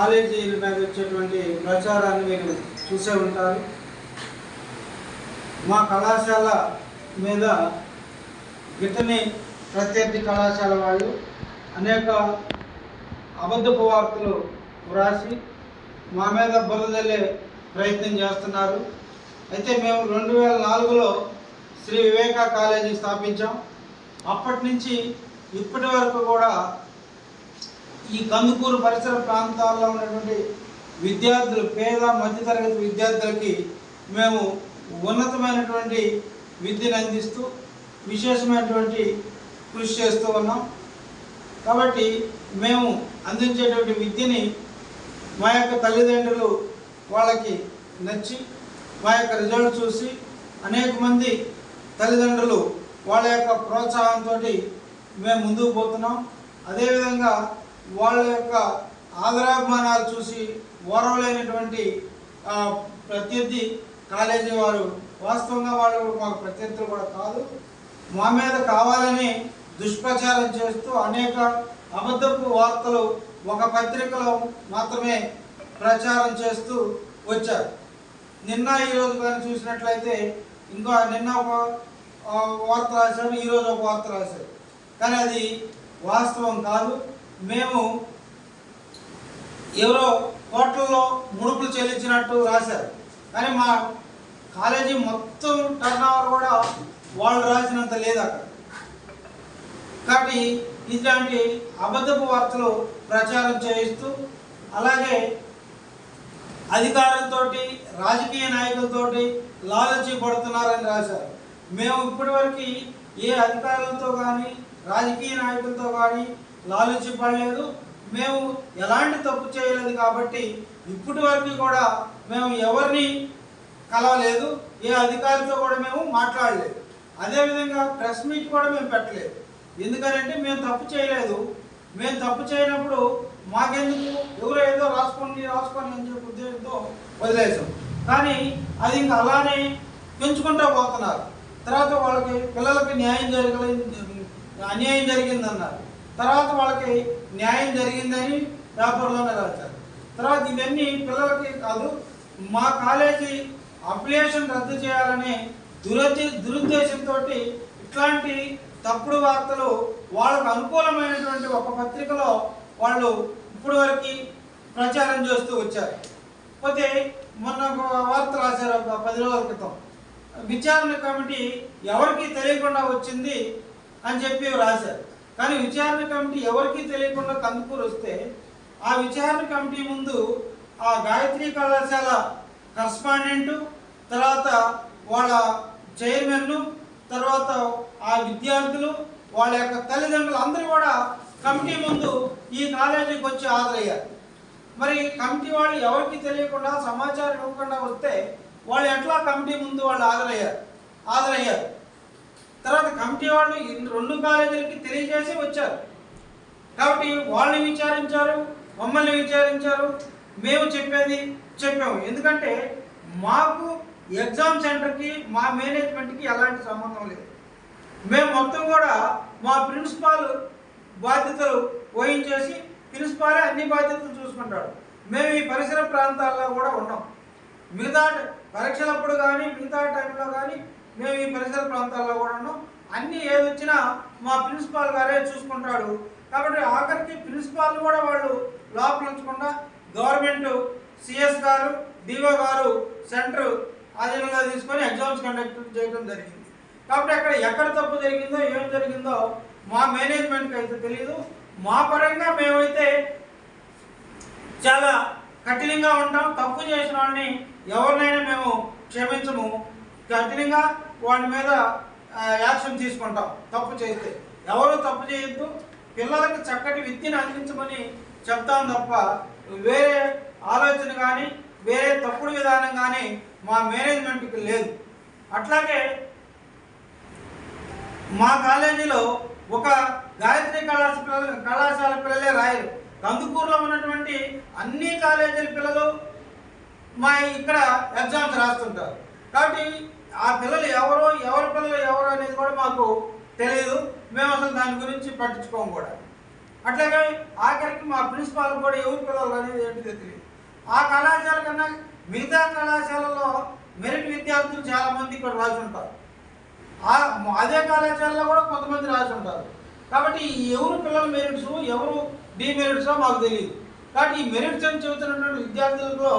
కాలేజీల మీద వచ్చేటువంటి ప్రచారాన్ని మీరు చూసే ఉంటారు. మా కళాశాల మీద గిట్టని ప్రత్యర్థి కళాశాల వాళ్ళు అనేక అబద్ధపు వార్తలు వ్రాసి మా మీద బురదల్లే ప్రయత్నం చేస్తున్నారు. అయితే మేము రెండు వేల నాలుగులో శ్రీ వివేకా కాలేజీ స్థాపించాం. అప్పటి నుంచి ఇప్పటి వరకు కూడా ఈ కందుకూరు పరిసర ప్రాంతాల్లో ఉన్నటువంటి విద్యార్థులు పేద మధ్యతరగతి విద్యార్థులకి మేము ఉన్నతమైనటువంటి విద్యను అందిస్తూ విశేషమైనటువంటి కృషి చేస్తూ ఉన్నాం. కాబట్టి మేము అందించేటువంటి విద్యని మా యొక్క తల్లిదండ్రులు వాళ్ళకి నచ్చి మా యొక్క రిజల్ట్ చూసి అనేక మంది తల్లిదండ్రులు వాళ్ళ యొక్క ప్రోత్సాహంతో మేము ముందుకు పోతున్నాం. అదేవిధంగా వాళ్ళ యొక్క ఆదరాభిమానాలు చూసి ఓరవలేనటువంటి ప్రత్యర్థి కాలేజీ వారు వాస్తవంగా వాళ్ళు మాకు ప్రత్యర్థులు కూడా కాదు. మా మీద కావాలని దుష్ప్రచారం చేస్తూ అనేక అబద్ధపు వార్తలు ఒక పత్రికలో మాత్రమే ప్రచారం చేస్తూ వచ్చారు. నిన్న ఈరోజు కానీ చూసినట్లయితే ఇంకా నిన్న ఒక వార్త రాశారు ఈరోజు ఒక వార్త రాశారు. కానీ అది వాస్తవం కాదు. మేము ఎవరో కోట్లలో ముడుపులు చెల్లించినట్టు రాశారు. కానీ మా కాలేజీ మొత్తం టర్న్ కూడా వాళ్ళు రాసినంత లేదు అక్కడ. కాబట్టి ఇట్లాంటి అబద్ధపు వార్తలు ప్రచారం చేయిస్తూ అలాగే అధికారులతోటి రాజకీయ నాయకులతోటి లాలచి పడుతున్నారని రాశారు. మేము ఇప్పటివరకు ఏ అధికారులతో కానీ రాజకీయ నాయకులతో కానీ లాలచి పడలేదు మేము ఎలాంటి తప్పు చేయలేదు కాబట్టి ఇప్పటి వరకు కూడా మేము ఎవరిని కలవలేదు ఏ అధికారితో కూడా మేము మాట్లాడలేదు. అదేవిధంగా ప్రెస్ మీట్ కూడా మేము పెట్టలేదు. ఎందుకంటే మేము తప్పు చేయలేదు. మేము తప్పు చేయనప్పుడు మాకెందుకు? ఎవరో ఏదో రాసుకోండి రాసుకోండి అని చెప్పి ఉద్దేశంతో వదిలేసాం. కానీ అది ఇంకా అలానే పెంచుకుంటూ పోతున్నారు. తర్వాత వాళ్ళకి పిల్లలకి న్యాయం జరగలేదు అన్యాయం జరిగిందన్నారు. తర్వాత వాళ్ళకి న్యాయం జరిగిందని పేపర్లోనే రాశారు. తర్వాత ఇవన్నీ పిల్లలకి కాదు మా కాలేజీ అప్లికేషన్ రద్దు చేయాలనే దురద్దే దురుద్దేశంతో ఇట్లాంటి తప్పుడు వార్తలు వాళ్ళకు అనుకూలమైనటువంటి ఒక పత్రికలో వాళ్ళు ఇప్పుడు వరకు ప్రచారం చేస్తూ వచ్చారు. పోతే మొన్న ఒక వార్త రాశారు ఒక పది రోజుల క్రితం. విచారణ కమిటీ ఎవరికి తెలియకుండా వచ్చింది అని చెప్పి రాశారు. కానీ విచారణ కమిటీ ఎవరికి తెలియకుండా కందుకూరు వస్తే ఆ విచారణ కమిటీ ముందు ఆ గాయత్రి కళాశాల కరస్పాండెంట్ తర్వాత వాళ్ళ చైర్మన్ తర్వాత ఆ విద్యార్థులు వాళ్ళ యొక్క తల్లిదండ్రులు అందరూ కూడా కమిటీ ముందు ఈ కాలేజీకి వచ్చి హాజరయ్యారు. మరి కమిటీ వాళ్ళు ఎవరికి తెలియకుండా సమాచారం ఇవ్వకుండా వస్తే వాళ్ళు ఎట్లా కమిటీ ముందు వాళ్ళు హాజరయ్యారు? హాజరయ్యారు. తర్వాత కమిటీ వాళ్ళు రెండు కాలేజీలకి తెలియజేసి వచ్చారు. కాబట్టి వాళ్ళని విచారించారు మమ్మల్ని విచారించారు మేము చెప్పేది చెప్పాము. ఎందుకంటే మాకు ఎగ్జామ్ సెంటర్కి మా మేనేజ్మెంట్కి ఎలాంటి సంబంధం లేదు. మేము మొత్తం కూడా మా ప్రిన్సిపాల్ బాధ్యతలు వహించేసి ప్రిన్సిపాలే అన్ని బాధ్యతలు చూసుకుంటాడు. మేము ఈ పరిసర ప్రాంతాల్లో కూడా ఉన్నాం. మిగతా పరీక్షలప్పుడు కానీ మిగతా టైంలో కానీ మేము ఈ పరిసర ప్రాంతాల్లో కూడా ఉన్నాం అన్ని ఏది వచ్చినా మా ప్రిన్సిపాల్ గారే చూసుకుంటాడు. కాబట్టి ఆఖరికి ప్రిన్సిపాల్ కూడా వాళ్ళు లోపల ఉంచకుండా గవర్నమెంట్ సిఎస్ గారు డిఓ గారు సెంటర్ ఆధీనంగా తీసుకొని ఎగ్జామ్స్ కండక్ట్ చేయడం జరిగింది. కాబట్టి అక్కడ ఎక్కడ తప్పు జరిగిందో ఏం జరిగిందో మా మేనేజ్మెంట్కి అయితే తెలియదు మా పరంగా మేమైతే చాలా కఠినంగా ఉంటాం. తప్పు చేసిన వాడిని ఎవరినైనా మేము క్షమించము. కఠినంగా వాడి మీద యాక్షన్ తీసుకుంటాం. తప్పు చేస్తే. ఎవరు తప్పు చేయొద్దు. పిల్లలకు చక్కటి విద్యను అందించమని చెప్తాం తప్ప వేరే ఆలోచన కానీ వేరే తప్పుడు విధానం కానీ మా మేనేజ్మెంట్కి లేదు. అట్లాగే మా కాలేజీలో ఒక గాయత్రి కళాశాల పిల్లలు కళాశాల పిల్లలే రాయరు. కందుకూరులో ఉన్నటువంటి అన్ని కాలేజీల పిల్లలు మా ఇక్కడ ఎగ్జామ్స్ రాస్తుంటారు. కాబట్టి ఆ పిల్లలు ఎవరో ఎవరి పిల్లలు ఎవరు అనేది కూడా మాకు తెలియదు. మేము అసలు దాని గురించి పట్టించుకోము కూడా. అట్లాగే ఆఖరికి మా ప్రిన్సిపాల్ కూడా ఎవరు పిల్లలు అనేది ఏంటిదో తెలియదు. ఆ కళాశాల కన్నా మిగతా కళాశాలలో మెరిట్ విద్యార్థులు చాలామంది ఇక్కడ రాసి ఉంటారు ఆ అదే కళాశాలలో కూడా కొంతమంది రాసి ఉంటారు కాబట్టి ఎవరు పిల్లల మెరిట్స్ ఎవరు డిమెరిట్సో మాకు తెలియదు. కాబట్టి ఈ మెరిట్స్ అని చెబుతున్నటువంటి విద్యార్థులలో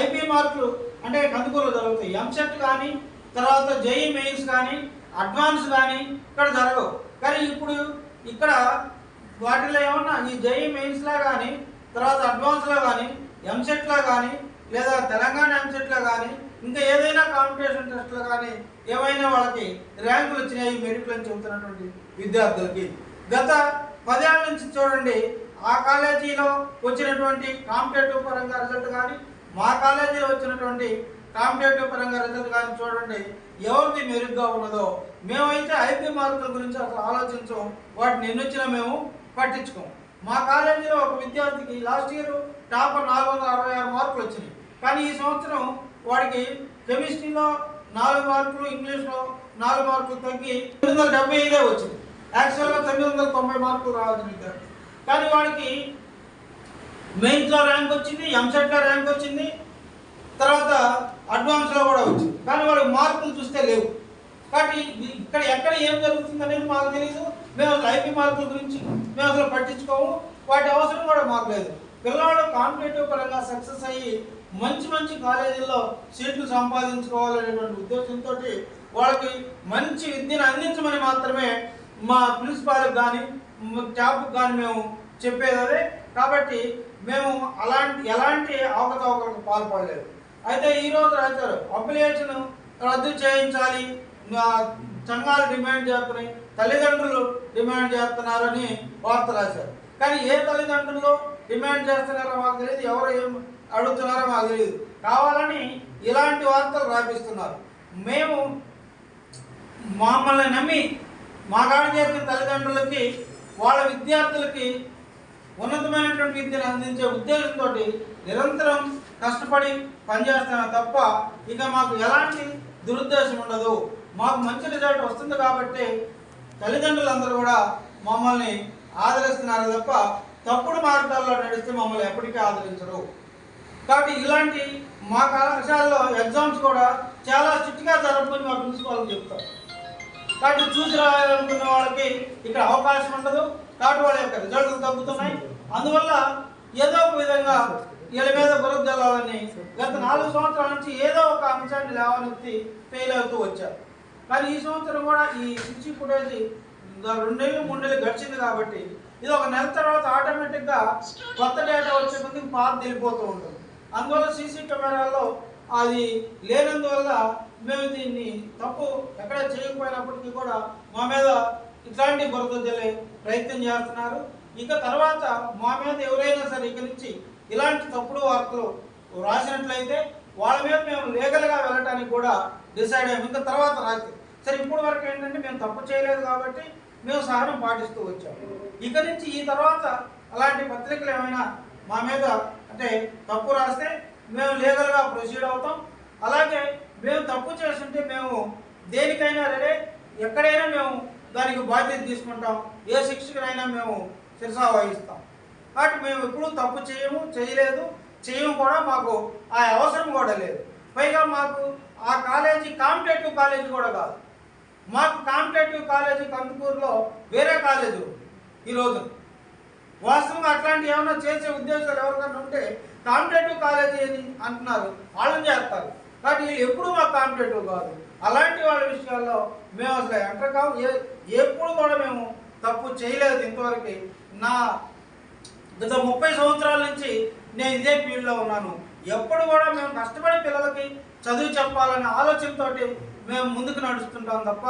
ఐపీ మార్కులు అంటే కందుకూరులో జరుగుతాయి. ఎంసెట్ కానీ తర్వాత జేఈ మెయిన్స్ కానీ అడ్వాన్స్ కానీ ఇక్కడ జరగవు. కానీ ఇప్పుడు ఇక్కడ వాటిలో ఏమన్నా ఈ జేఈ మెయిన్స్లో కానీ తర్వాత అడ్వాన్స్లో కానీ ఎంసెట్లో కానీ లేదా తెలంగాణ ఎంసెట్లో కానీ ఇంకా ఏదైనా కాంపిటీషన్ టెస్ట్లో కానీ ఏమైనా వాళ్ళకి ర్యాంకులు వచ్చినాయి మెరిట్లు అని చెబుతున్నటువంటి విద్యార్థులకి. గత పదేళ్ళ నుంచి చూడండి ఆ కాలేజీలో వచ్చినటువంటి కాంపిటేటివ్ పరంగా రిజల్ట్ కానీ మా కాలేజీలో వచ్చినటువంటి కాంపిటేటివ్ పరంగా రిజల్ట్ కానీ చూడండి ఎవరిది మెరుగ్గా ఉన్నదో. మేమైతే ఐపీ మార్కుల గురించి అసలు ఆలోచించం. వాటిని ఎన్ని వచ్చినా మేము పట్టించుకోం. మా కాలేజీలో ఒక విద్యార్థికి లాస్ట్ ఇయర్ టాపర్ నాలుగు వందల అరవై ఆరు మార్కులు వచ్చినాయి. కానీ ఈ సంవత్సరం వాడికి కెమిస్ట్రీలో నాలుగు మార్కులు ఇంగ్లీష్లో నాలుగు మార్కులు తగ్గి తొమ్మిది వందల డెబ్బై ఐదే వచ్చింది. యాక్చువల్గా తొమ్మిది వందల తొంభై మార్కులు రావాల్సిన విద్యార్థి. కానీ వాడికి మెయిన్స్లో ర్యాంక్ వచ్చింది ఎంసెట్లో ర్యాంక్ వచ్చింది తర్వాత అడ్వాన్స్లో కూడా వచ్చింది. కానీ వాళ్ళకి మార్కులు చూస్తే లేవు. కాబట్టి ఇక్కడ ఎక్కడ ఏం జరుగుతుంది అనేది మాకు తెలియదు మేము అసలు ఐపీ మార్కుల గురించి మేము అసలు పట్టించుకోము. వాటి అవసరం కూడా మాకు లేదు. పిల్లవాడు కాంపిటేటివ్ పరంగా సక్సెస్ అయ్యి మంచి మంచి కాలేజీల్లో సీట్లు సంపాదించుకోవాలనేటువంటి ఉద్దేశంతో వాళ్ళకి మంచి విద్యను అందించమని మాత్రమే మా ప్రిన్సిపాల్కి కానీ క్యాబ్కి కానీ మేము చెప్పేది అదే. కాబట్టి మేము అలాంటి ఎలాంటి అవకతవకలకు పాల్పడలేదు. అయితే ఈరోజు రైతులు రాశారు అప్లికేషన్ రద్దు చేయించాలి సంఘాలు డిమాండ్ చేస్తున్నాయి తల్లిదండ్రులు డిమాండ్ చేస్తున్నారని వార్త రాశారు. కానీ ఏ తల్లిదండ్రులు డిమాండ్ చేస్తున్నారో మాకు తెలియదు ఎవరు ఏం అడుగుతున్నారో మాకు తెలియదు. కావాలని ఇలాంటి వార్తలు రాపిస్తున్నారు. మేము మమ్మల్ని నమ్మి మా కాడ చేసిన తల్లిదండ్రులకి వాళ్ళ విద్యార్థులకి ఉన్నతమైన ఉన్నతమైనటువంటి విద్యను అందించే ఉద్దేశంతో నిరంతరం కష్టపడి పనిచేస్తాను తప్ప ఇక మాకు ఎలాంటి దురుద్దేశం ఉండదు. మాకు మంచి రిజల్ట్ వస్తుంది కాబట్టి తల్లిదండ్రులందరూ కూడా మమ్మల్ని ఆదరిస్తున్నారు తప్ప తప్పుడు మార్గాల్లో నడిస్తే మమ్మల్ని ఎప్పటికీ ఆదరించరు. కాబట్టి ఇలాంటి మా కళాశాలలో ఎగ్జామ్స్ కూడా చాలా స్ట్రిక్ట్గా జరపని మా ప్రిన్సిపాల్ చెప్తారు. కాబట్టి చూసి రాయాలనుకున్న వాళ్ళకి ఇక్కడ అవకాశం ఉండదు. కాబట్టి వాళ్ళ యొక్క రిజల్ట్లు తగ్గుతున్నాయి. అందువల్ల ఏదో ఒక విధంగా వీళ్ళ మీద బురద జల్లాలని గత నాలుగు సంవత్సరాల నుంచి ఏదో ఒక అంశాన్ని లేవనెత్తి ఫెయిల్ అవుతూ వచ్చారు. కానీ ఈ సంవత్సరం కూడా ఈ సిక్స్టీ ఫుటేజ్ రెండేళ్ళు మూడేళ్ళు గడిచింది కాబట్టి ఇది ఒక నెల తర్వాత ఆటోమేటిక్గా కొత్త డేటా వచ్చే ముందు పాత వెళ్ళిపోతూ ఉంటుంది. అందువల్ల సీసీ కెమెరాల్లో అది లేనందువల్ల మేము దీన్ని తప్పు ఎక్కడ చేయకపోయినప్పటికీ కూడా మా మీద ఇట్లాంటి బురద జల్లే ప్రయత్నం చేస్తున్నారు. ఇక తర్వాత మా మీద ఎవరైనా సరే ఇక నుంచి ఇలాంటి తప్పుడు వార్తలు రాసినట్లయితే వాళ్ళ మీద మేము లీగల్గా వెళ్ళడానికి కూడా డిసైడ్ అయ్యాము ఇంకా తర్వాత రాసి సరే ఇప్పుడు వరకు ఏంటంటే మేము తప్పు చేయలేదు కాబట్టి మేము సహనం పాటిస్తూ వచ్చాము ఇక నుంచి ఈ తర్వాత అలాంటి పత్రికలు ఏమైనా మా మీద అంటే తప్పు రాస్తే మేము లీగల్గా ప్రొసీడ్ అవుతాం. అలాగే మేము తప్పు చేస్తుంటే మేము దేనికైనా రెడీ ఎక్కడైనా మేము దానికి బాధ్యత తీసుకుంటాం. ఏ శిక్షకునైనా మేము శిరసా వహిస్తాం కాబట్టి మేము ఎప్పుడూ తప్పు చేయము చేయలేదు. చేయము కూడా మాకు ఆ అవసరం కూడా లేదు. పైగా మాకు ఆ కాలేజీ కాంపిటేటివ్ కాలేజీ కూడా కాదు. మాకు కాంపిటేటివ్ కాలేజీ కందుకూరులో వేరే కాలేజీ ఉంది ఈరోజు వాస్తవంగా అట్లాంటి ఏమైనా చేసే ఉద్దేశాలు ఎవరికైనా ఉంటే కాంపిటేటివ్ కాలేజీ అని అంటున్నారు. వాళ్ళని చేస్తారు. కాబట్టి ఎప్పుడు మాకు కాంపిటేటివ్ కాదు. అలాంటి వాళ్ళ విషయాల్లో మేము అసలు ఎంటర్ కావు ఏ ఎప్పుడు కూడా మేము తప్పు చేయలేదు ఇంతవరకు. నా గత ముప్పై సంవత్సరాల నుంచి నేను ఇదే ఫీల్డ్లో ఉన్నాను. ఎప్పుడు కూడా మేము కష్టపడి పిల్లలకి చదువు చెప్పాలనే ఆలోచనతోటి మేము ముందుకు నడుస్తుంటాం తప్ప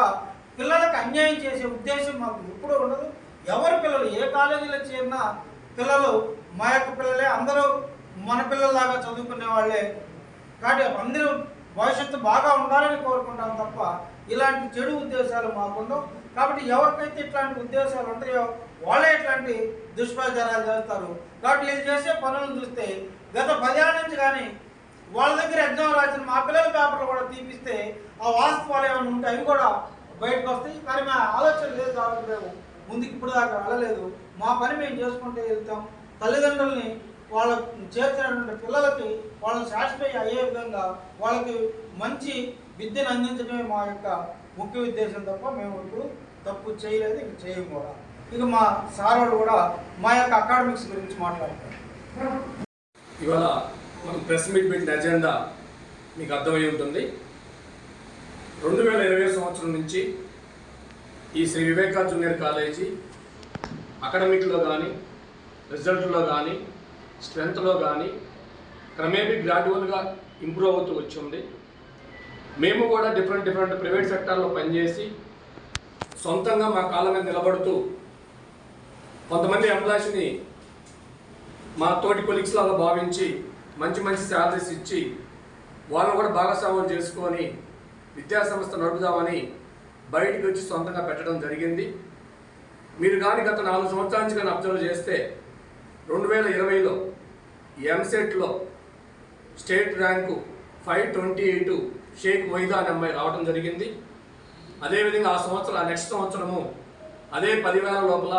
పిల్లలకు అన్యాయం చేసే ఉద్దేశం మాకు ఎప్పుడూ ఉండదు. ఎవరు పిల్లలు ఏ కాలేజీలో చేరినా పిల్లలు మా యొక్క పిల్లలే. అందరూ మన పిల్లల్లాగా చదువుకునే వాళ్ళే. కాబట్టి అందరూ భవిష్యత్తు బాగా ఉండాలని కోరుకుంటాం తప్ప ఇలాంటి చెడు ఉద్దేశాలు మాకుండవు. కాబట్టి ఎవరికైతే ఇట్లాంటి ఉద్దేశాలు ఉంటాయో వాళ్ళే ఇట్లాంటి దుష్ప్రచారాలు చేస్తారు. కాబట్టి వీళ్ళు చేసే పనులను చూస్తే గత పదేళ్ళ నుంచి కానీ వాళ్ళ దగ్గర ఎగ్జామ్ రాసిన మా పిల్లల పేపర్లు కూడా తీపిస్తే ఆ వాస్తవాలు ఏమైనా ఉంటే అవి కూడా బయటకు వస్తాయి. కానీ మా ఆలోచన లేదు కాబట్టి మేము ముందుకు ఇప్పుడు దాకా వెళ్ళలేదు. మా పని మేము చేసుకుంటే వెళ్తాం. తల్లిదండ్రుల్ని వాళ్ళ చేర్చినటువంటి పిల్లలకి వాళ్ళని సాటిస్ఫై అయ్యే విధంగా వాళ్ళకి మంచి విద్యను అందించడమే మా యొక్క ముఖ్య ఉద్దేశం తప్ప మేము ఇప్పుడు తప్పు చేయలేదు ఇంక చేయం కూడా. ఇక మా సార్ వాళ్ళు కూడా మా యొక్క అకాడమిక్స్ గురించి మాట్లాడతారు ఇవాళ మనం ప్రెస్ మీట్ పెట్టిన ఎజెండా మీకు అర్థమై ఉంటుంది. రెండు వేల ఇరవై సంవత్సరం నుంచి ఈ శ్రీ వివేకా జూనియర్ కాలేజీ అకాడమిక్లో కానీ రిజల్ట్లో కానీ స్ట్రెంత్లో కానీ క్రమేపీ గ్రాడ్యువల్గా ఇంప్రూవ్ అవుతూ వచ్చింది. మేము కూడా డిఫరెంట్ డిఫరెంట్ ప్రైవేట్ సెక్టార్లో పనిచేసి సొంతంగా మా కాళ్ళ మీద నిలబడుతూ కొంతమంది ఎంప్లాయీస్ని మా తోటి కొలీగ్స్ లాగా భావించి మంచి మంచి శాలరీస్ ఇచ్చి వాళ్ళని కూడా భాగస్వామ్యం చేసుకొని విద్యాసంస్థ నడుపుదామని బయటికి వచ్చి సొంతంగా పెట్టడం జరిగింది. మీరు కానీ గత నాలుగు సంవత్సరాల నుంచి కానీ అబ్జర్వ్ చేస్తే రెండు వేల ఇరవైలో ఎంసెట్లో state rank five twenty eight Shaik Vaida అనే అమ్మాయి రావడం జరిగింది. అదేవిధంగా ఆ సంవత్సరం ఆ నెక్స్ట్ సంవత్సరము అదే పదివేల లోపల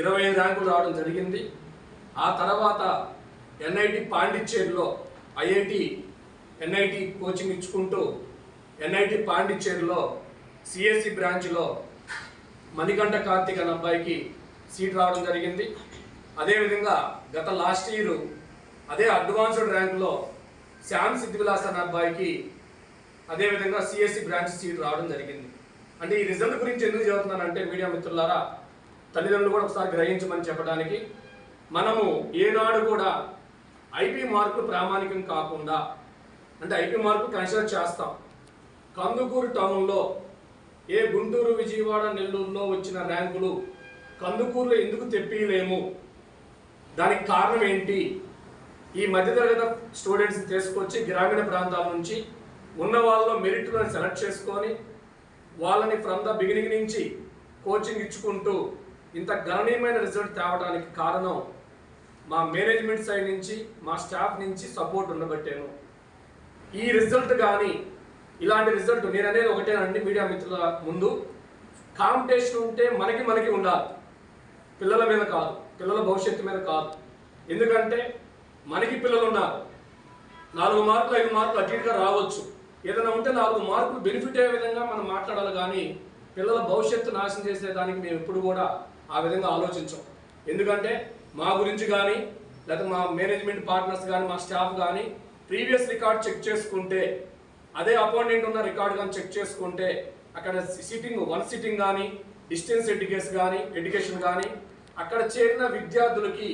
ఇరవై ఐదు ర్యాంకులు రావడం జరిగింది. ఆ తర్వాత ఎన్ఐటి పాండిచ్చేరిలో ఐఐటి ఎన్ఐటి కోచింగ్ ఇచ్చుకుంటూ ఎన్ఐటి పాండిచ్చేరిలో సిఎస్సి బ్రాంచ్లో మణికంఠ కార్తిక్ అనే అబ్బాయికి సీట్ రావడం జరిగింది. అదేవిధంగా గత లాస్ట్ ఇయర్ అదే అడ్వాన్స్డ్ ర్యాంక్లో శ్యామ్ సిద్ధివిలాస్ అనే అబ్బాయికి అదేవిధంగా సిఎస్సి బ్రాంచ్ సీట్ రావడం జరిగింది. అంటే ఈ రిజల్ట్ గురించి ఎందుకు చెబుతున్నానంటే మీడియా మిత్రులారా తల్లిదండ్రులు కూడా ఒకసారి గ్రహించమని చెప్పడానికి మనము ఏనాడు కూడా ఐపీ మార్కులు ప్రామాణికం కాకుండా అంటే ఐపీ మార్కు కన్సిడర్ చేస్తాం. కందుకూరు టౌన్లో ఏ గుంటూరు విజయవాడ నెల్లూరులో వచ్చిన ర్యాంకులు కందుకూరులో ఎందుకు తెప్పియలేము? దానికి కారణం ఏంటి? ఈ మధ్యతరగతి స్టూడెంట్స్ తీసుకొచ్చి గ్రామీణ ప్రాంతాల నుంచి ఉన్న వాళ్ళలో మెరిట్లను సెలెక్ట్ చేసుకొని వాళ్ళని ఫ్రమ్ ద బిగినింగ్ నుంచి కోచింగ్ ఇచ్చుకుంటూ ఇంత గణనీయమైన రిజల్ట్ తేవడానికి కారణం మా మేనేజ్మెంట్ సైడ్ నుంచి మా స్టాఫ్ నుంచి సపోర్ట్ ఉండబట్టాను. ఈ రిజల్ట్ కానీ ఇలాంటి రిజల్ట్ నేను అనేది ఒకటేనండి మీడియా మిత్రుల ముందు. కాంపిటీషన్ ఉంటే మనకి మనకి ఉండాలి. పిల్లల మీద కాదు పిల్లల భవిష్యత్తు మీద కాదు. ఎందుకంటే మనకి పిల్లలు ఉన్నారు. నాలుగు మార్కులు ఐదు మార్కులు అటు రావచ్చు. ఏదైనా ఉంటే నాలుగు మార్కులు బెనిఫిట్ అయ్యే విధంగా మనం మాట్లాడాలి కానీ పిల్లల భవిష్యత్తు నాశనం చేసే దానికి మేము ఎప్పుడు కూడా ఆ విధంగా ఆలోచించాం. ఎందుకంటే మా గురించి కానీ లేదా మా మేనేజ్మెంట్ పార్ట్నర్స్ కానీ మా స్టాఫ్ కానీ ప్రీవియస్ రికార్డ్ చెక్ చేసుకుంటే అదే అపాయింట్మెంట్ ఉన్న రికార్డ్ కానీ చెక్ చేసుకుంటే అక్కడ సిట్టింగ్ వన్ సిట్టింగ్ కానీ డిస్టెన్స్ ఎడ్యుకేషన్ కానీ ఎడ్యుకేషన్ కానీ అక్కడ చేరిన విద్యార్థులకి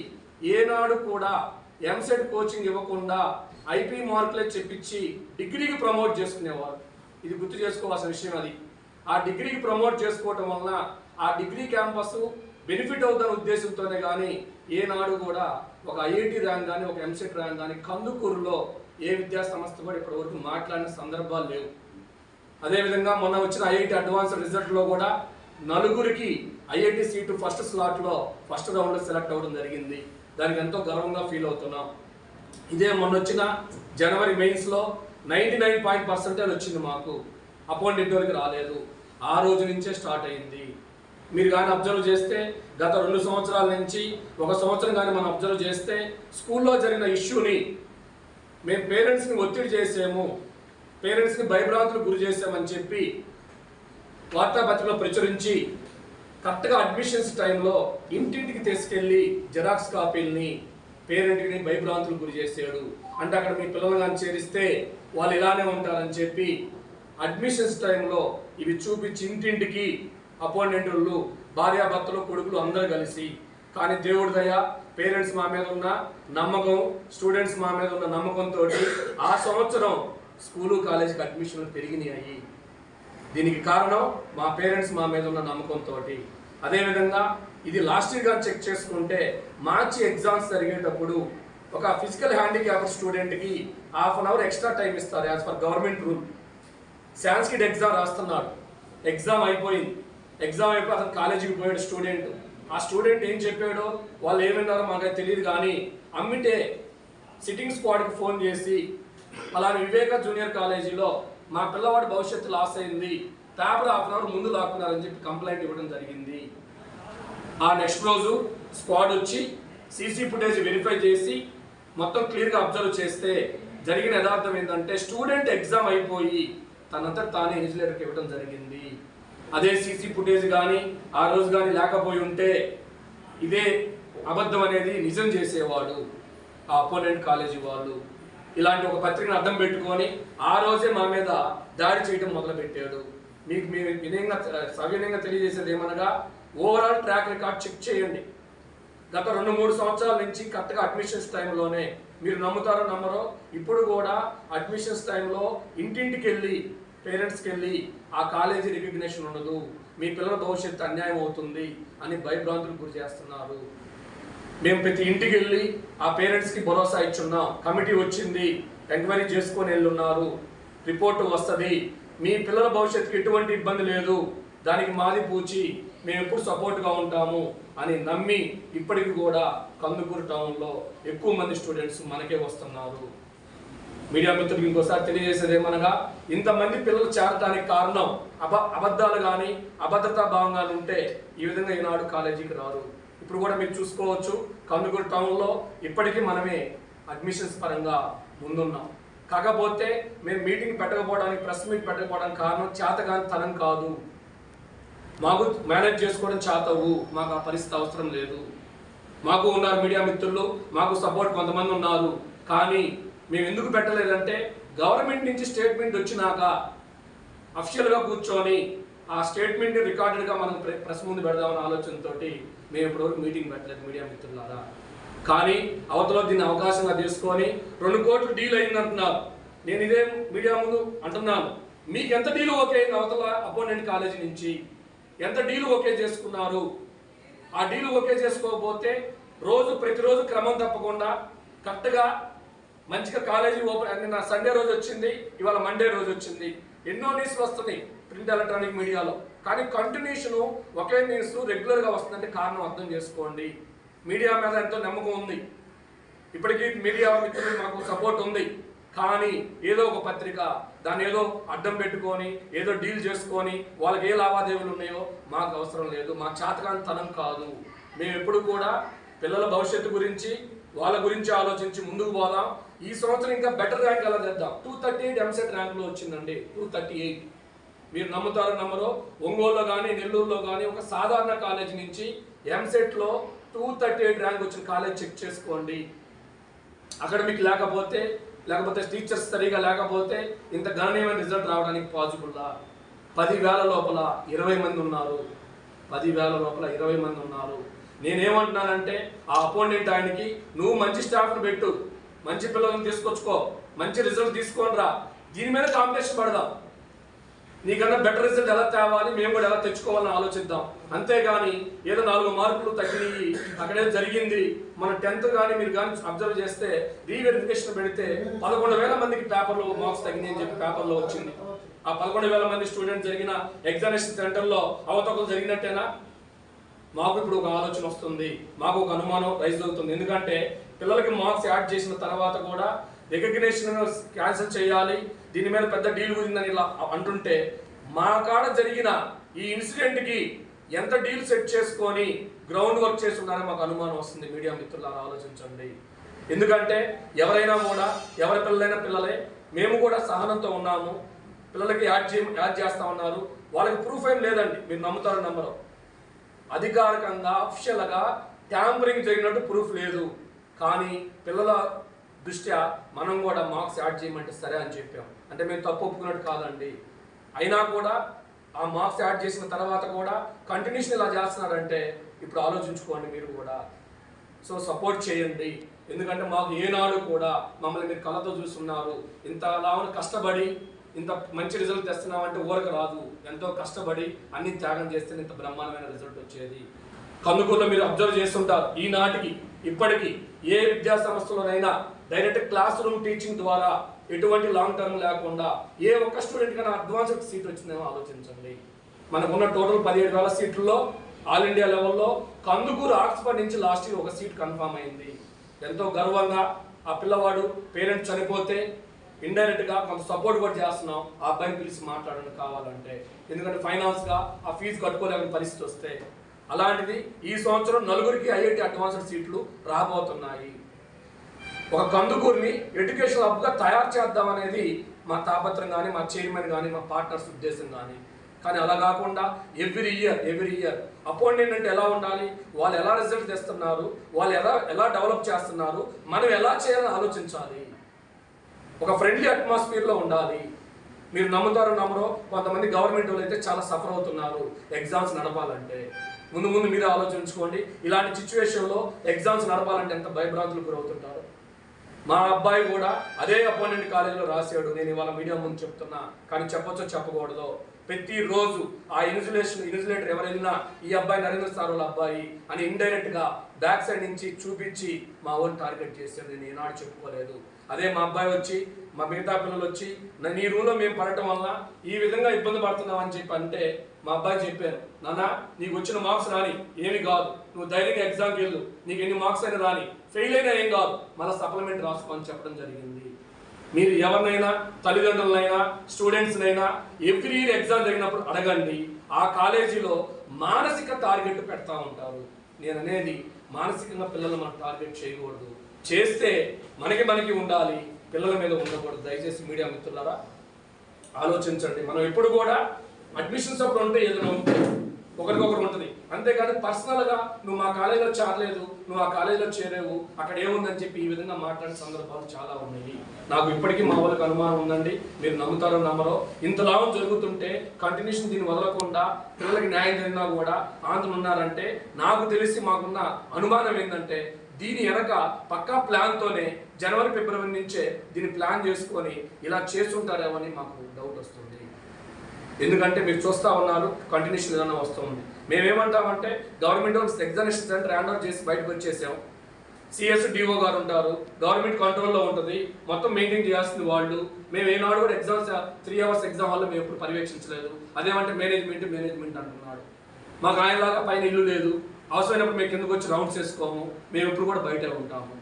ఏనాడు కూడా ఎంసెట్ కోచింగ్ ఇవ్వకుండా ఐపీ మార్కులే చెప్పించి డిగ్రీకి ప్రమోట్ చేసుకునేవారు. ఇది గుర్తు చేసుకోవాల్సిన విషయం అది. ఆ డిగ్రీకి ప్రమోట్ చేసుకోవటం వలన ఆ డిగ్రీ క్యాంపస్ బెనిఫిట్ అవుతున్న ఉద్దేశంతోనే కానీ ఏనాడు కూడా ఒక ఐఐటి ర్యాంక్ కానీ ఒక ఎంసెట్ ర్యాంక్ కానీ కందుకూరులో ఏ విద్యా సంస్థ కూడా ఇప్పటివరకు మాట్లాడిన సందర్భాలు లేవు. అదేవిధంగా మొన్న వచ్చిన ఐఐటి అడ్వాన్స్ రిజల్ట్లో కూడా నలుగురికి ఐఐటి సీటు ఫస్ట్ స్లాట్లో ఫస్ట్ రౌండ్లో సెలెక్ట్ అవ్వడం జరిగింది. దానికి ఎంతో గర్వంగా ఫీల్ అవుతున్నాం. ఇదే మొన్న వచ్చిన జనవరి మెయిన్స్లో నైంటీ నైన్ పాయింట్ పర్సెంటేజ్ వచ్చింది మాకు. అపాయింట్ వరకు రాలేదు. ఆ రోజు నుంచే స్టార్ట్ అయింది. మీరు కానీ అబ్జర్వ్ చేస్తే గత రెండు సంవత్సరాల నుంచి ఒక సంవత్సరం కానీ మనం అబ్జర్వ్ చేస్తే స్కూల్లో జరిగిన ఇష్యూని మేము పేరెంట్స్ని ఒత్తిడి చేసాము పేరెంట్స్ని భయభ్రాంతులు గురి చేసామని చెప్పి వార్తాపత్రికలో ప్రచురించి కరెక్ట్గా అడ్మిషన్స్ టైంలో ఇంటింటికి తీసుకెళ్ళి జెరాక్స్ కాపీల్ని పేరెంట్ని భయభ్రాంతులకు గురి చేసాడు అంటే అక్కడ మీ పిల్లలు కానీ చేరిస్తే వాళ్ళు ఇలానే ఉంటారని చెప్పి అడ్మిషన్స్ టైంలో ఇవి చూపించి ఇంటింటికి అపాయింట్మెంట్లు భార్యాభర్తలు కొడుకులు అందరూ కలిసి. కానీ దేవుడి దయ పేరెంట్స్ మా మీద ఉన్న నమ్మకం స్టూడెంట్స్ మా మీద ఉన్న నమ్మకంతో ఆ సంవత్సరం స్కూలు కాలేజీకి అడ్మిషన్లు పెరిగినాయి. దీనికి కారణం మా పేరెంట్స్ మా మీద ఉన్న నమ్మకంతో అదేవిధంగా ఇది లాస్ట్ ఇయర్ చెక్ చేసుకుంటే మార్చి ఎగ్జామ్స్ జరిగేటప్పుడు ఒక ఫిజికల్ హ్యాండిక్యాప్ స్టూడెంట్కి half an hour extra time ఇస్తారు as per government rule Sanskrit exam రాస్తున్నాడు. ఎగ్జామ్ అయిపోయింది. ఎగ్జామ్ అయిపోయి అతను కాలేజీకి పోయాడు స్టూడెంట్ ఆ స్టూడెంట్ ఏం చెప్పాడో వాళ్ళు ఏమన్నారో మాకు తెలియదు కానీ అమ్మితే సిట్టింగ్ స్క్వాడ్కి ఫోన్ చేసి అలానే వివేక జూనియర్ కాలేజీలో మా పిల్లవాడి భవిష్యత్తు లాస్ అయింది. పేపర్ హాఫ్ అన్ అవర్ ముందు లాక్కున్నారని చెప్పి కంప్లైంట్ ఇవ్వడం జరిగింది. ఆ నెక్స్ట్ రోజు స్క్వాడ్ వచ్చి సీసీ ఫుటేజ్ వెరిఫై చేసి మొత్తం క్లియర్గా అబ్జర్వ్ చేస్తే జరిగిన యథార్థం ఏంటంటే స్టూడెంట్ ఎగ్జామ్ అయిపోయి తనంతా తానే ఇంజనీర్కి ఇవ్వడం జరిగింది. అదే సీసీ ఫుటేజ్ కానీ ఆ రోజు కానీ లేకపోయి ఉంటే ఇదే అబద్ధం అనేది నిజం చేసేవాడు. ఆ అపోనెంట్ కాలేజీ వాళ్ళు. ఇలాంటి ఒక పత్రికను అర్థం పెట్టుకొని ఆ రోజే మా మీద దాడి చేయడం మొదలుపెట్టాడు. మీకు మీరు వినయంగా సవినయంగా తెలియజేసేది ఏమనగా ఓవరాల్ ట్రాక్ రికార్డ్ చెక్ చేయండి. గత రెండు మూడు సంవత్సరాల నుంచి కరెక్ట్గా అడ్మిషన్స్ టైంలోనే మీరు నమ్ముతారో నమ్మరో ఇప్పుడు కూడా అడ్మిషన్స్ టైంలో ఇంటింటికి వెళ్ళి పేరెంట్స్కి వెళ్ళి ఆ కాలేజీ రికగ్నేషన్ ఉండదు. మీ పిల్లల భవిష్యత్తు అన్యాయం అవుతుంది అని భయభ్రాంతులకు గురి చేస్తున్నారు. మేము ప్రతి ఇంటికి వెళ్ళి ఆ పేరెంట్స్కి భరోసా ఇచ్చున్నాం. కమిటీ వచ్చింది. ఎంక్వైరీ చేసుకొని వెళ్ళున్నారు. రిపోర్ట్ వస్తుంది. మీ పిల్లల భవిష్యత్తుకి ఎటువంటి ఇబ్బంది లేదు. దానికి మాది పూచి. మేము ఎప్పుడు సపోర్ట్గా ఉంటాము అని నమ్మి ఇప్పటికి కూడా కందుకూరు టౌన్లో ఎక్కువ మంది స్టూడెంట్స్ మనకే వస్తున్నారు. మీడియా మిత్రులకు ఇంకోసారి తెలియజేసేది ఏమనగా ఇంతమంది పిల్లలు చేరటానికి కారణం అబ అబద్ధాలు కానీ అభద్రతా భావం కానీ ఉంటే ఈ విధంగా ఈనాడు కాలేజీకి రారు. ఇప్పుడు కూడా మీరు చూసుకోవచ్చు. కందుకూరు టౌన్లో ఇప్పటికీ మనమే అడ్మిషన్స్ పరంగా ముందున్నాం. కాకపోతే మేము మీటింగ్ పెట్టకపోవడానికి ప్రెస్ మీట్ పెట్టకపోవడానికి కారణం చేతగాని తనం కాదు. మాకు మేనేజ్ చేసుకోవడం చేతవు. మాకు ఆ పరిస్థితి అవసరం లేదు. మాకు ఉన్నారు మీడియా మిత్రులు మాకు సపోర్ట్ కొంతమంది ఉన్నారు. కానీ మేము ఎందుకు పెట్టలేదంటే గవర్నమెంట్ నుంచి స్టేట్మెంట్ వచ్చినాక అఫిషియల్గా కూర్చొని ఆ స్టేట్మెంట్ రికార్డెడ్గా మనం ప్రెస్ ముందు పెడదామన్న ఆలోచనతోటి మేము ఇప్పటివరకు మీటింగ్ పెట్టలేదు మీడియా మిత్రులారా. కానీ అవతల దీన్ని అవకాశంగా తీసుకొని రెండు కోట్లు డీల్ అయిందంటున్నారు. నేను ఇదే మీడియా ముందు అంటున్నాను. మీకు ఎంత డీల్ ఓకే అయింది అవతల అపోనెంట్ కాలేజీ నుంచి? ఎంత డీల్ ఓకే చేసుకున్నారు? ఆ డీల్ ఓకే చేసుకోకపోతే రోజు ప్రతిరోజు క్రమం తప్పకుండా కరెక్ట్గా మంచిగా కాలేజీ ఓపెన్ నిన్న సండే రోజు వచ్చింది ఇవాళ మండే రోజు వచ్చింది. ఎన్నో న్యూస్ వస్తున్నాయి ప్రింట్ ఎలక్ట్రానిక్ మీడియాలో. కానీ కంటిన్యూషను ఒకే న్యూస్ రెగ్యులర్గా వస్తుందంటే కారణం అర్థం చేసుకోండి. మీడియా మీద ఎంతో నమ్మకం ఉంది. ఇప్పటికీ మీడియా మిత్రులు మాకు సపోర్ట్ ఉంది. కానీ ఏదో ఒక పత్రిక దాన్ని ఏదో అడ్డం పెట్టుకొని ఏదో డీల్ చేసుకొని వాళ్ళకి ఏ లావాదేవీలు ఉన్నాయో మాకు అవసరం లేదు. మా చాతకాంతనం కాదు. మేము ఎప్పుడు కూడా పిల్లల భవిష్యత్తు గురించి వాళ్ళ గురించి ఆలోచించి ముందుకు పోదాం. ఈ సంవత్సరం ఇంకా బెటర్ ర్యాంక్ ఎలా తెద్దాం. టూ థర్టీ ఎయిట్ ఎంసెట్ ర్యాంక్లో వచ్చిందండి. టూ థర్టీ ఎయిట్ మీరు నమ్ముతారో నమ్మరో ఒంగోలులో కానీ నెల్లూరులో కానీ ఒక సాధారణ కాలేజ్ నుంచి ఎంసెట్లో టూ థర్టీ ఎయిట్ ర్యాంక్ వచ్చిన కాలేజ్ చెక్ చేసుకోండి. అకాడమిక్ లేకపోతే లేకపోతే టీచర్స్ సరిగా లేకపోతే ఇంత గణనీయమైన రిజల్ట్ రావడానికి పాజిబుల్లా పదివేల లోపల ఇరవై మంది ఉన్నారు. పదివేల లోపల ఇరవై మంది ఉన్నారు. నేనేమంటున్నానంటే ఆ అపోనెంట్ ఆయనకి నువ్వు మంచి స్టాఫ్ని పెట్టు. మంచి పిల్లల్ని తీసుకొచ్చుకో. మంచి రిజల్ట్ తీసుకొని రా దీని మీద కాంపిటీషన్ పడదాం. నీకన్నా బెటర్ రిజల్ట్ ఎలా తేవాలి మేము కూడా ఎలా తెచ్చుకోవాలని ఆలోచిద్దాం. అంతేగాని ఏదో నాలుగు మార్కులు తగ్గినాయి అక్కడే జరిగింది. మన టెన్త్ కానీ మీరు కానీ అబ్జర్వ్ చేస్తే రీవెరిఫికేషన్ పెడితే పదకొండు వేల మందికి పేపర్లో మార్క్స్ తగ్గినాయి అని చెప్పి పేపర్లో వచ్చింది. ఆ పదకొండు వేల మంది స్టూడెంట్ జరిగిన ఎగ్జామినేషన్ సెంటర్లో అవతకులు జరిగినట్టేనా? మాకు ఇప్పుడు ఒక ఆలోచన వస్తుంది. మాకు ఒక అనుమానం రైజ్ అవుతుంది. ఎందుకంటే పిల్లలకి మార్క్స్ యాడ్ చేసిన తర్వాత కూడా రికగ్నేషన్ క్యాన్సిల్ చేయాలి. దీని మీద పెద్ద డీల్ గురిందని ఇలా అంటుంటే మా కాడ జరిగిన ఈ ఇన్సిడెంట్కి ఎంత డీల్ సెట్ చేసుకొని గ్రౌండ్ వర్క్ చేస్తున్నారో మాకు అనుమానం వస్తుంది. మీడియా మిత్రులారా ఆలోచించండి. ఎందుకంటే ఎవరైనా కూడా ఎవరి పిల్లలైనా పిల్లలే మేము కూడా సహనంతో ఉన్నాము. పిల్లలకి యాడ్ చే యాడ్ చేస్తా ఉన్నారు. వాళ్ళకి ప్రూఫ్ ఏం లేదండి. మీరు నమ్ముతారు నమ్మరు. అధికారికంగా అఫిషియల్గా ట్యాంపరింగ్ జరిగినట్టు ప్రూఫ్ లేదు. కానీ పిల్లల దృష్ట్యా మనం కూడా మార్క్స్ యాడ్ చేయమంటే సరే అని చెప్పాం. అంటే మేము తప్పు ఒప్పుకున్నట్టు కాదండి. అయినా కూడా ఆ మార్క్స్ యాడ్ చేసిన తర్వాత కూడా కంటిన్యూషన్ ఇలా చేస్తున్నారంటే ఇప్పుడు ఆలోచించుకోండి మీరు కూడా. సో సపోర్ట్ చేయండి. ఎందుకంటే మాకు ఏనాడు కూడా మమ్మల్ని మీరు కళ్ళతో చూస్తున్నారు. ఇంత లావున కష్టపడి ఇంత మంచి రిజల్ట్ తెస్తున్నామంటే ఊరక రాదు. ఎంతో కష్టపడి అన్ని త్యాగం చేస్తే ఇంత బ్రహ్మాండమైన రిజల్ట్ వచ్చేది. కందుకూరులో మీరు అబ్జర్వ్ చేస్తుంటారు. ఈనాటికి ఇప్పటికీ ఏ విద్యా సంస్థలోనైనా డైరెక్ట్ క్లాస్ రూమ్ టీచింగ్ ద్వారా ఎటువంటి లాంగ్ టర్మ్ లేకుండా ఏ ఒక్క స్టూడెంట్ కన్నా అడ్వాన్స్డ్ సీట్ వచ్చిందేమో ఆలోచించండి. మనకున్న టోటల్ పదిహేడు వేల సీట్లలో ఆల్ ఇండియా లెవెల్లో కందుకూరు ఆక్స్ఫర్డ్ నుంచి లాస్ట్ ఇయర్ ఒక సీట్ కన్ఫర్మ్ అయింది. ఎంతో గర్వంగా ఆ పిల్లవాడు పేరెంట్స్ చనిపోతే ఇండైరెక్ట్గా కొంత సపోర్ట్ కూడా చేస్తున్నాం. ఆ అబ్బాయిని పిలిచి మాట్లాడడం కావాలంటే. ఎందుకంటే ఫైనాన్స్గా ఆ ఫీజు కట్టుకోలేని పరిస్థితి వస్తే. అలాంటిది ఈ సంవత్సరం నలుగురికి ఐఐటి అడ్వాన్స్డ్ సీట్లు రాబోతున్నాయి. ఒక కందుకూరిని ఎడ్యుకేషన్ హబ్గా తయారు చేద్దాం అనేది మా తాపత్రం కానీ మా చైర్మన్ కానీ మా పార్ట్నర్స్ ఉద్దేశం కానీ కానీ అలా కాకుండా every year every year appointment అంటే ఎలా ఉండాలి వాళ్ళు ఎలా రిజల్ట్ తెస్తున్నారు వాళ్ళు ఎలా ఎలా డెవలప్ చేస్తున్నారు మనం ఎలా చేయాలని ఆలోచించాలి. ఒక ఫ్రెండ్లీ అట్మాస్ఫియర్లో ఉండాలి. మీరు నమ్ముతారో నమ్మరో కొంతమంది గవర్నమెంట్ వాళ్ళు అయితే చాలా సఫర్ అవుతున్నారు ఎగ్జామ్స్ నడపాలంటే. ముందు ముందు మీరు ఆలోచించుకోండి. ఇలాంటి సిచ్యువేషన్లో ఎగ్జామ్స్ నడపాలంటే ఎంత భయభ్రాంతులకు గురవుతుంటారు. మా అబ్బాయి కూడా అదే అపోనెంట్ కాలేజీలో రాశాడు. నేను ఇవాళ మీడియా ముందు చెప్తున్నా. కానీ చెప్పొచ్చో చెప్పకూడదు? ప్రతిరోజు ఆ ఇన్సులేషన్ ఇన్సులేటర్ ఎవరైనా ఈ అబ్బాయి నరేంద్ర సార్ వాళ్ళ అబ్బాయి అని ఇండైరెక్ట్గా బ్యాక్ సైడ్ నుంచి చూపించి మా వాళ్ళు టార్గెట్ చేశాడు. నేను ఏనాడు చెప్పుకోలేదు. అదే మా అబ్బాయి వచ్చి మా మిగతా పిల్లలు వచ్చి నీ రూమ్లో మేము పడటం వల్ల ఈ విధంగా ఇబ్బంది పడుతున్నామని చెప్పి అంటే మా అబ్బాయి చెప్పాను నాన్న నీకు వచ్చిన మార్క్స్ రాని ఏమి కాదు. నువ్వు ధైర్యంగా ఎగ్జామ్కి వెళ్ళు. నీకు ఎన్ని మార్క్స్ అయినా రాని ఫెయిల్ అయినా ఏం కాదు. మళ్ళీ సప్లిమెంట్ రాసుకో అని చెప్పడం జరిగింది. మీరు ఎవరినైనా తల్లిదండ్రులనైనా స్టూడెంట్స్నైనా ఎవ్రీ ఇయర్ ఎగ్జామ్ జరిగినప్పుడు అడగండి. ఆ కాలేజీలో మానసిక టార్గెట్ పెడతా ఉంటారు. నేను అనేది మానసికంగా పిల్లలు మనం టార్గెట్ చేయకూడదు. చేస్తే మనకి మనకి ఉండాలి. పిల్లల మీద ఉండకూడదు. దయచేసి మీడియా మిత్రులారా ఆలోచించండి. మనం ఎప్పుడు కూడా అడ్మిషన్స్ అప్పుడు ఉంటే ఏదైనా ఉంటే ఒకరికొకరు ఉంటుంది. అంతేకాదు పర్సనల్గా నువ్వు మా కాలేజీలో చేరలేదు నువ్వు ఆ కాలేజీలో చేరేవు అక్కడ ఏముందని చెప్పి ఈ విధంగా మాట్లాడే సందర్భాలు చాలా ఉన్నాయి. నాకు ఇప్పటికీ మా వాళ్ళకి అనుమానం ఉందండి. మీరు నమ్ముతారో నమ్మరో. ఇంత లాభం జరుగుతుంటే కంటిన్యూషన్ దీన్ని వదలకుండా పిల్లలకి న్యాయం జరిగినా కూడా ఆంధ్రులు ఉన్నారంటే నాకు తెలిసి మాకున్న అనుమానం ఏంటంటే దీని వెనక పక్కా ప్లాన్తోనే జనవరి ఫిబ్రవరి నుంచే దీన్ని ప్లాన్ చేసుకొని ఇలా చేస్తుంటారేమో అని మాకు డౌట్ వస్తుంది. ఎందుకంటే మీరు చూస్తా ఉన్నారు కంటిన్యూషన్ ఏదైనా వస్తుంది. మేమేమంటామంటే government examination centre hand over చేసి బయటకు వచ్చేసాం. సిఎస్ డిఓ గారు ఉంటారు గవర్నమెంట్ కంట్రోల్లో ఉంటుంది మొత్తం మెయింటైన్ చేయాల్సింది వాళ్ళు. మేము ఏనాడు కూడా ఎగ్జామ్స్ త్రీ అవర్స్ ఎగ్జామ్ వల్ల మేము ఎప్పుడు పర్యవేక్షించలేదు. అదేమంటే మేనేజ్మెంట్ మేనేజ్మెంట్ అంటున్నాడు. మాకు ఆయనలాగా పైన ఇల్లు లేదు. అవసరమైనప్పుడు మేము కిందకు వచ్చి రౌండ్స్ వేసుకోము మేము ఎప్పుడు కూడా బయటే ఉంటాము.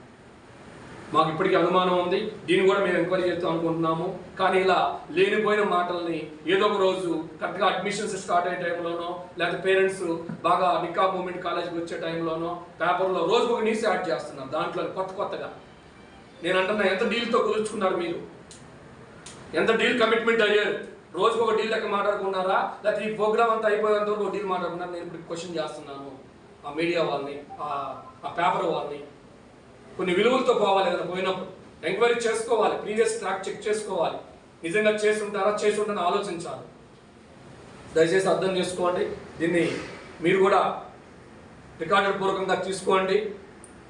మాకు ఇప్పటికీ అనుమానం ఉంది. దీన్ని కూడా మేము ఎంక్వైరీ చేస్తాం అనుకుంటున్నాము. కానీ ఇలా లేనిపోయిన మాటల్ని ఏదో ఒక రోజు కరెక్ట్గా అడ్మిషన్స్ స్టార్ట్ అయ్యే టైంలోనో లేకపోతే పేరెంట్స్ బాగా నికా మూమెంట్ కాలేజీకి వచ్చే టైంలోనో పేపర్లో రోజు ఒక న్యూస్ యాడ్ చేస్తున్నాం. దాంట్లో కొత్త కొత్తగా. నేను అంటున్నా ఎంత డీల్తో కుదుర్చుకున్నారు మీరు? ఎంత డీల్ కమిట్మెంట్ అయ్యారు? రోజుకు ఒక డీల్ లెక్క మాట్లాడుకున్నారా? లేకపోతే ఈ ప్రోగ్రామ్ అంతా అయిపోయేంత వరకు ఒక డీల్ మాట్లాడుకున్నారా? నేను ఇప్పుడు క్వశ్చన్ చేస్తున్నాను. ఆ మీడియా వాళ్ళని ఆ పేపర్ వాళ్ళని. కొన్ని విలువలతో పోవాలి ఏదైనా పోయినప్పుడు. ఎంక్వైరీ చేసుకోవాలి ప్రీవియస్ ట్రాక్ చెక్ చేసుకోవాలి. నిజంగా చేసి ఉంటారా చేసి ఉంటారని ఆలోచించాలి. దయచేసి అర్థం చేసుకోండి. దీన్ని మీరు కూడా రికార్డెడ్ పూర్వకంగా తీసుకోండి.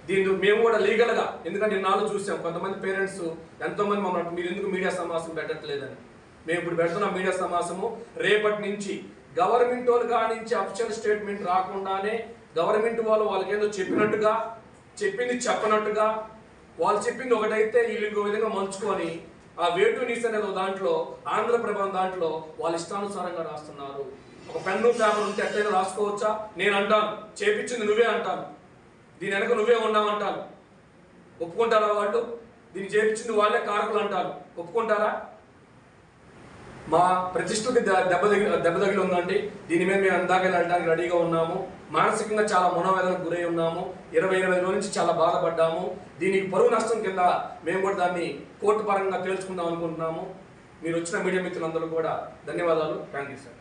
దీన్ని మేము కూడా లీగల్గా ఎందుకంటే నిన్నాళ్ళు చూసాం కొంతమంది పేరెంట్స్ ఎంతోమంది మమ్మల్ని మీరు ఎందుకు మీడియా సమావేశం పెట్టట్లేదని? మేము ఇప్పుడు పెడుతున్న మీడియా సమావేశము రేపటి నుంచి గవర్నమెంట్ వాళ్ళు కానించి అఫిషియల్ స్టేట్మెంట్ రాకుండానే గవర్నమెంట్ వాళ్ళు వాళ్ళకేదో చెప్పినట్టుగా చెప్పింది చెప్పనట్టుగా వాళ్ళు చెప్పింది ఒకటైతే వీళ్ళు ఇంకో విధంగా మంచుకొని ఆ వేటు నీస్ అనేది ఒక దాంట్లో ఆంధ్రప్రభ దాంట్లో వాళ్ళ ఇష్టానుసారంగా రాస్తున్నారు. ఒక పెన్ను పేపర్ ఉంటే ఎట్లయినా రాసుకోవచ్చా? నేను అంటాను. చేపించింది నువ్వే అంటాను. దీని వెనక నువ్వే ఉన్నావు అంటాను ఒప్పుకుంటారా వాళ్ళు? దీన్ని చేపించింది వాళ్ళే కారకులు అంటారు. ఒప్పుకుంటారా? మా ప్రతిష్టకి దెబ్బ దగ్గర దెబ్బ తగిలి ఉందండి. దీని మీద మేము అందాక వెళ్ళడానికి రెడీగా ఉన్నాము. మానసికంగా చాలా మనోవేదనకు గురై ఉన్నాము. ఇరవై ఇరవై రోజుల నుంచి చాలా బాధపడ్డాము. దీనికి పరువు నష్టం కింద మేము కూడా దాన్ని కోర్టు పరంగా తేల్చుకుందాం అనుకుంటున్నాము. మీరు వచ్చిన మీడియా మిత్రులందరూ కూడా ధన్యవాదాలు. థ్యాంక్ యూ సార్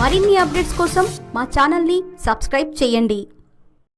మరిన్ని అప్డేట్స్ కోసం మా ఛానల్ని సబ్స్క్రైబ్ చేయండి.